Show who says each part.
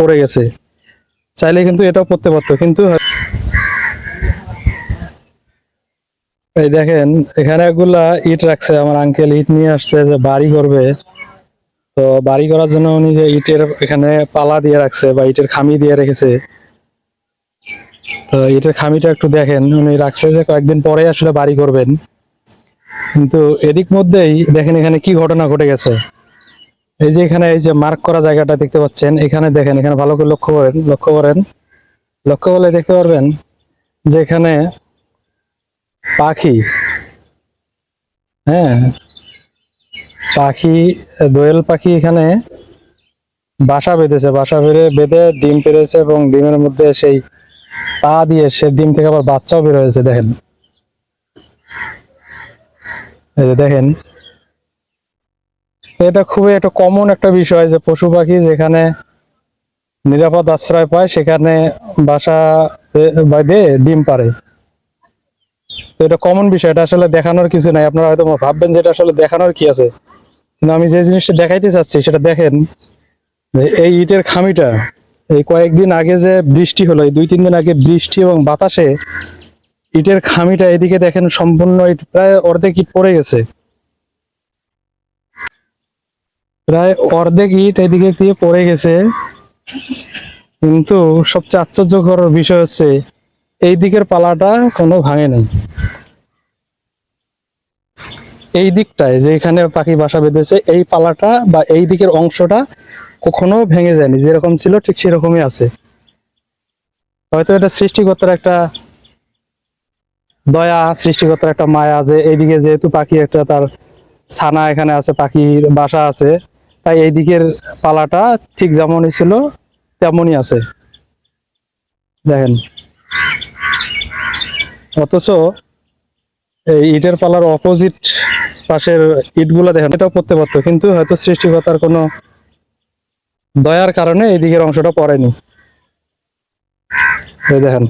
Speaker 1: পড়ে গেছে। চাইলে কিন্তু এটাও পড়তে পারতো, কিন্তু এই দেখেন, এখানে এগুলা ইট রাখছে, আমার আঙ্কেল ইট নিয়ে আসছে যে বাড়ি করবে। তো বাড়ি করার জন্য উনি যে ইটের এখানে পালা দিয়ে রাখছে বা ইটের খামি দিয়ে রেখেছে। তো ইটের খামিটা একটু দেখেন, উনি রাখছে যে কয়েকদিন পরে আসলে বাড়ি করবেন। কিন্তু এদিক মধ্যেই দেখেন এখানে কি ঘটনা ঘটে গেছে। এই যে এখানে এই যে মার্ক করা জায়গাটা দেখতে পাচ্ছেন, এখানে দেখেন, এখানে ভালো করে লক্ষ্য করেন লক্ষ্য করেন। লক্ষ্য করলে দেখতে পারবেন যে এখানে পাখি হ্যাঁ পাখি, দোয়েল পাখি এখানে বাসা বেঁধেছে, বাসা বেঁধে বেঁধে ডিম পেরেছে এবং ডিমের মধ্যে সেই পা দিয়ে সে ডিম থেকে আবার বাচ্চাও বের হয়েছে, দেখেন। এই যে দেখেন এটা খুবই একটা কমন একটা বিষয় যে পশু পাখি যেখানে নিরাপদ আশ্রয় পায়, সেখানে বাসা বে- বেঁধে ডিম পারে তো এটা কমন বিষয়, এটা আসলে দেখানোর কিছু নাই। আপনারা হয়তো ভাববেন যে এটা আসলে দেখানোর কি আছে। কিন্তু আমি যে জিনিসটা দেখাইতে চাচ্ছি, সেটা দেখেন এই ইটের খামিটা, এই কয়েকদিন আগে যে বৃষ্টি হলো, এই দুই, তিন দিন আগে বৃষ্টি এবং বাতাসে ইটের খামিটা এদিকে দেখেন সম্পূর্ণ ইট প্রায় অর্ধেক ইট পড়ে গেছে। প্রায় অর্ধেক ইট এদিকে দিয়ে পড়ে গেছে। কিন্তু সবচেয়ে আশ্চর্যকর বিষয় হচ্ছে, এই দিকের পালাটা কোনো ভাঙে নাই। এই দিকটায় যে এখানে পাখি বাসা বেঁধেছে, এই পালাটা বা এই দিকের অংশটা কখনো ভেঙে যায়নি। যেরকম ছিল, ঠিক সেরকমই আছে। হয়তো এটা সৃষ্টিকর্তার একটা দয়া, সৃষ্টিকর্তার একটা মায়া আছে এইদিকে যেহেতু পাখি একটা তার ছানা এখানে আছে, পাখির বাসা আছে। তাই এই দিকের পালাটা ঠিক যেমনই ছিল, তেমনই আছে। দেখেন। অথচ এই ইটের পালার অপোজিট পাশের ইটগুলো দেখেন, এটাও পড়তে পারতো, কিন্তু হয়তো সৃষ্টিকর্তার কোনো দয়ার কারণে এই দিকের অংশটা পড়েনি। দেখেন।